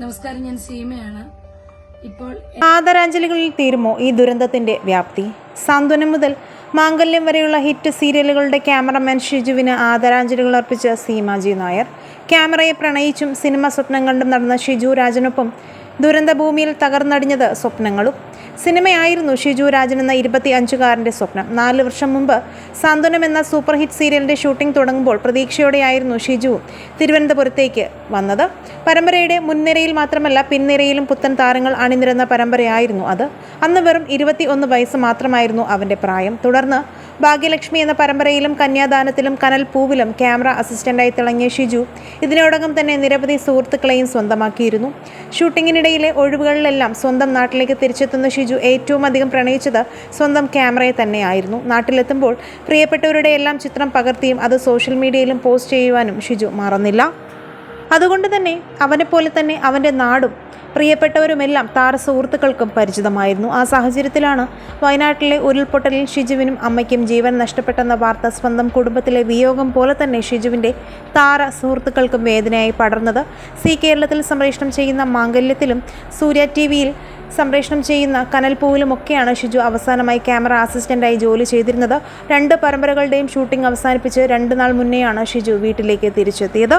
നമസ്കാരം ഞാൻ സീമയാണ്. ഇപ്പോൾ ആദരാഞ്ജലികളിൽ തീരുമോ ഈ ദുരന്തത്തിന്റെ വ്യാപ്തി? സാന്ത്വനം മുതൽ മാംഗല്യം വരെയുള്ള ഹിറ്റ് സീരിയലുകളുടെ ക്യാമറമാൻ ഷിജുവിന് ആദരാഞ്ജലികൾ അർപ്പിച്ച സീമാജി നായർ. ക്യാമറയെ പ്രണയിച്ചും സിനിമ സ്വപ്നം കണ്ടും നടന്ന ഷിജു രാജനൊപ്പം ദുരന്തഭൂമിയിൽ തകർന്നടിഞ്ഞത് സ്വപ്നങ്ങളും സിനിമയായിരുന്നു ഷിജു രാജൻ എന്ന ഇരുപത്തി അഞ്ചുകാരന്റെ സ്വപ്നം. നാല് വർഷം മുമ്പ് സാന്ത്വനം എന്ന സൂപ്പർ ഹിറ്റ് സീരിയലിന്റെ ഷൂട്ടിംഗ് തുടങ്ങുമ്പോൾ പ്രതീക്ഷയോടെയായിരുന്നു ഷിജു തിരുവനന്തപുരത്തേക്ക് വന്നത്. പരമ്പരയുടെ മുൻനിരയിൽ മാത്രമല്ല പിൻനിരയിലും പുത്തൻ താരങ്ങൾ അണിനിരന്ന പരമ്പരയായിരുന്നു അത്. അന്ന് വെറും ഇരുപത്തി ഒന്ന് വയസ്സ് മാത്രമായിരുന്നു അവന്റെ പ്രായം. തുടർന്ന് ഭാഗ്യലക്ഷ്മി എന്ന പരമ്പരയിലും കന്യാദാനത്തിലും കനൽ പൂവിലും ക്യാമറ അസിസ്റ്റന്റായി തിളങ്ങിയ ഷിജു ഇതിനോടകം തന്നെ നിരവധി സുഹൃത്തുക്കളെയും സ്വന്തമാക്കിയിരുന്നു. ഷൂട്ടിങ്ങിനിടയിലെ ഒഴിവുകളിലെല്ലാം സ്വന്തം നാട്ടിലേക്ക് തിരിച്ചെത്തുന്ന ഷിജു ഏറ്റവും അധികം പ്രണയിച്ചത് സ്വന്തം ക്യാമറയെ തന്നെയായിരുന്നു. നാട്ടിലെത്തുമ്പോൾ പ്രിയപ്പെട്ടവരുടെ എല്ലാം ചിത്രം പകർത്തിയും അത് സോഷ്യൽ മീഡിയയിലും പോസ്റ്റ് ചെയ്യുവാനും ഷിജു മറന്നില്ല. അതുകൊണ്ട് തന്നെ അവനെപ്പോലെ തന്നെ അവന്റെ നാടും പ്രിയപ്പെട്ടവരുമെല്ലാം താര സുഹൃത്തുക്കൾക്കും പരിചിതമായിരുന്നു. ആ സാഹചര്യത്തിലാണ് വയനാട്ടിലെ ഉരുൾപൊട്ടലിൽ ഷിജുവിനും അമ്മയ്ക്കും ജീവൻ നഷ്ടപ്പെട്ടെന്ന വാർത്ത സ്വന്തം കുടുംബത്തിലെ വിയോഗം പോലെ തന്നെ ഷിജുവിന്റെ താര സുഹൃത്തുക്കൾക്കും വേദനയായി പടർന്നത് സി കേരളത്തിൽ സംപ്രേഷണം ചെയ്യുന്ന മാംഗല്യത്തിലും സൂര്യ ടി വിയിൽ സംപ്രേഷണം ചെയ്യുന്ന കനൽപൂവിലുമൊക്കെയാണ് ഷിജു അവസാനമായി ക്യാമറ അസിസ്റ്റന്റായി ജോലി ചെയ്തിരുന്നത്. രണ്ട് പരമ്പരകളുടെയും ഷൂട്ടിംഗ് അവസാനിപ്പിച്ച് രണ്ട് നാൾ മുന്നേയാണ് ഷിജു വീട്ടിലേക്ക് തിരിച്ചെത്തിയത്.